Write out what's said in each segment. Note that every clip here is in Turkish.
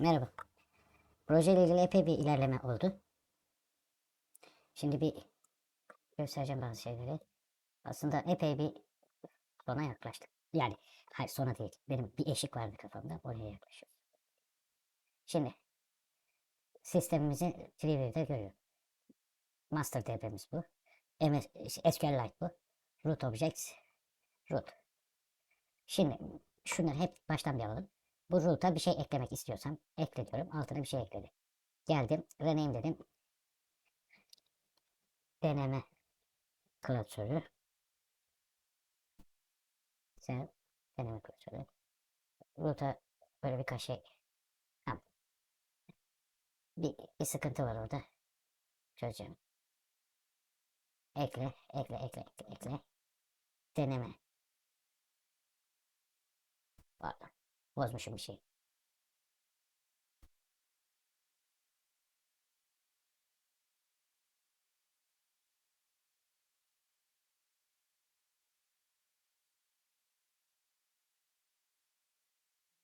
Merhaba. Projeyle ilgili epey bir ilerleme oldu. Şimdi bir göstereceğim bazı şeyleri. Aslında epey bir sona yaklaştık. Yani hayır sona değil. Benim bir eşik vardı kafamda. Oraya yaklaşıyoruz. Şimdi sistemimizi 3D'de görüyor. Master DB'miz bu. MS, SQLite bu. Root Objects. Root. Şimdi şunları hep baştan bir alalım. Bu root'a bir şey eklemek istiyorsam ekle diyorum. Altına bir şey ekledi. Geldim. Rename dedim. Deneme klasörü. Sen deneme klasörü. Root'a böyle birkaç şey. Tamam. Bir, bir sıkıntı var orada. Çözeceğim. Ekle, ekle, ekle, ekle, ekle. Deneme. Pardon. Bozmuşum bir şey.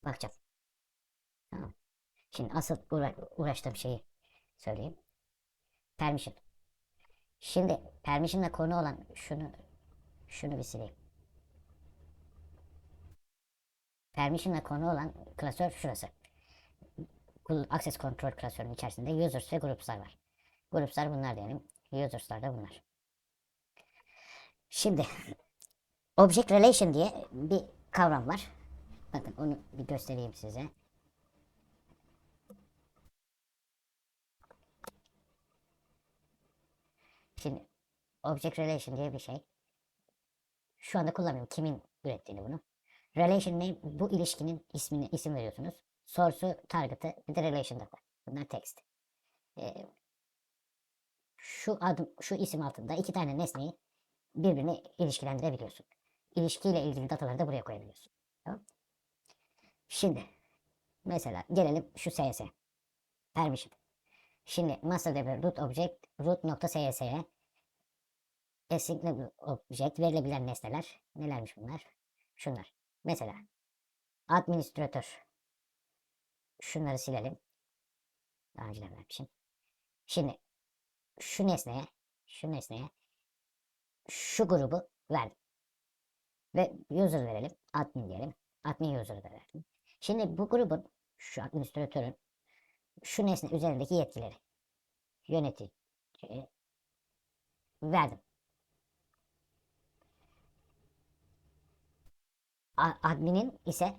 Bakacağım. Tamam. Şimdi asıl uğra uğraştığım şeyi söyleyeyim. Permission. Şimdi permission'la konu olan şunu şunu bir sileyim. Permission'la konu olan klasör şurası. Access Control klasörünün içerisinde users ve groups'lar var. Groups'lar bunlar diyelim. Users'lar da bunlar. Şimdi Object Relation diye bir kavram var. Bakın onu bir göstereyim size. Şimdi Object Relation diye bir şey. Şu anda kullanmıyorum. Kimin ürettiğini bunu. Relation name bu ilişkinin ismini isim veriyorsunuz. Source'u, target'ı, bir de relation'da var. Bunlar text. Ee, şu adım, şu isim altında iki tane nesneyi birbirine ilişkilendirebiliyorsun. İlişkiyle ilgili dataları da buraya koyabiliyorsun. Tamam? Şimdi mesela gelelim şu CS. Permission. Şimdi master object root nokta CS'ye assignable object verilebilen nesneler nelermiş bunlar? Şunlar. Mesela administratör. Şunları silelim. Daha önce de vermişim. Şimdi şu nesneye, şu nesneye şu grubu verdim. Ve user verelim. Admin diyelim. Admin user'ı da verdim. Şimdi bu grubun, şu administratörün şu nesne üzerindeki yetkileri yönetici verdim. Adminin ise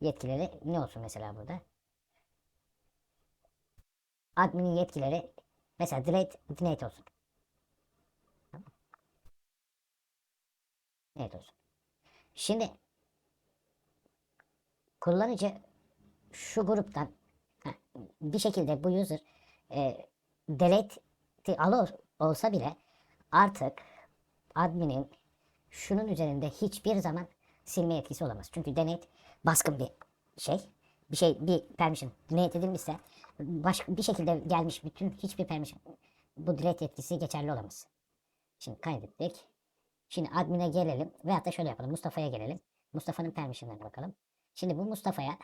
yetkileri ne olsun mesela burada? Adminin yetkileri mesela delete, delete olsun. Delete olsun. Şimdi kullanıcı şu gruptan bir şekilde bu user e, delete alır olsa bile artık adminin şunun üzerinde hiçbir zaman silme yetkisi olamaz. Çünkü delete baskın bir şey. Bir şey bir permission delete edilmişse başka bir şekilde gelmiş bütün hiçbir permission bu delete yetkisi geçerli olamaz. Şimdi kaydettik. Şimdi admin'e gelelim veyahut da şöyle yapalım. Mustafa'ya gelelim. Mustafa'nın permission'larına bakalım. Şimdi bu Mustafa'ya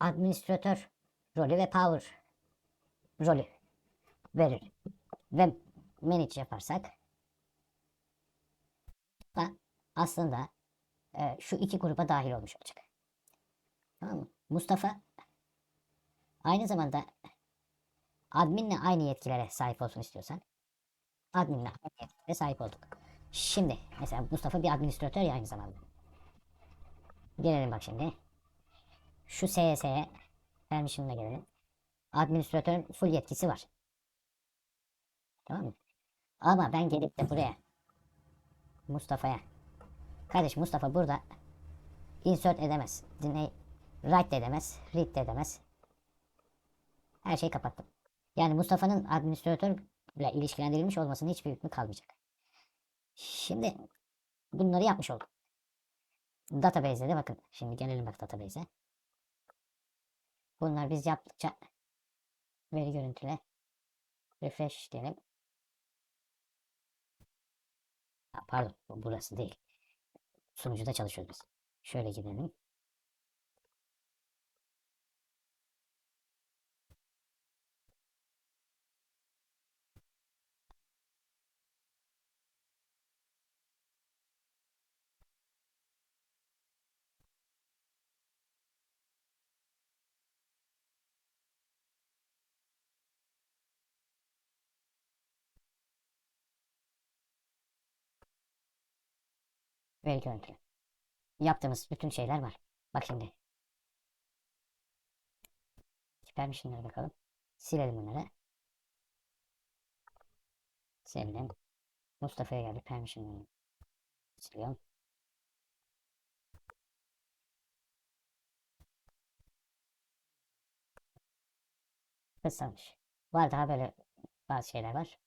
administratör rolü ve power rolü verir. Ve manage yaparsak da aslında e, şu iki gruba dahil olmuş olacak. Tamam mı? Mustafa aynı zamanda adminle aynı yetkilere sahip olsun istiyorsan adminle aynı yetkilere sahip olduk. Şimdi mesela Mustafa bir administratör ya aynı zamanda. Gelelim bak şimdi. Şu SS'ye permission'la gelelim. Administratörün full yetkisi var. Tamam mı? Ama ben gelip de buraya Mustafa'ya Kardeş Mustafa burada insert edemez. Dinley write de edemez. Read de edemez. Her şeyi kapattım. Yani Mustafa'nın administratörle ilişkilendirilmiş olmasının hiçbir hükmü kalmayacak. Şimdi bunları yapmış oldum. Database'de de bakın. Şimdi gelelim bak database'e. Bunlar biz yaptıkça veri görüntüle refresh diyelim. Pardon bu burası değil. Sunucuda çalışıyoruz biz. Şöyle gidelim. Veri görüntülü. Yaptığımız bütün şeyler var. Bak şimdi. Permission'lara bakalım. Silelim bunları. Sildim. Mustafa'ya geldi. Permission'ları siliyorum. Kısalmış. Var daha böyle bazı şeyler var.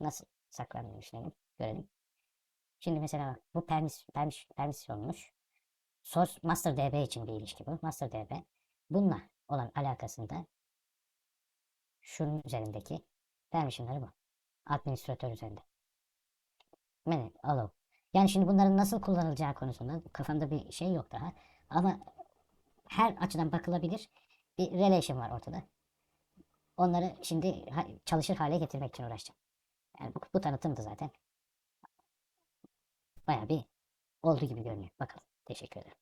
Nasıl saklandığını düşünelim. Görelim. Şimdi mesela bak, bu permis, permis, permisyonmuş. Source master db için bir ilişki bu. Master db. Bununla olan alakasında şunun üzerindeki permissionları bu. Administratör üzerinde. Yani allow. Yani şimdi bunların nasıl kullanılacağı konusunda kafamda bir şey yok daha. Ama her açıdan bakılabilir bir relation var ortada. Onları şimdi çalışır hale getirmek için uğraşacağım. Yani bu, bu tanıtımdı zaten. Bayağı bir oldu gibi görünüyor. Bakalım. Teşekkür ederim.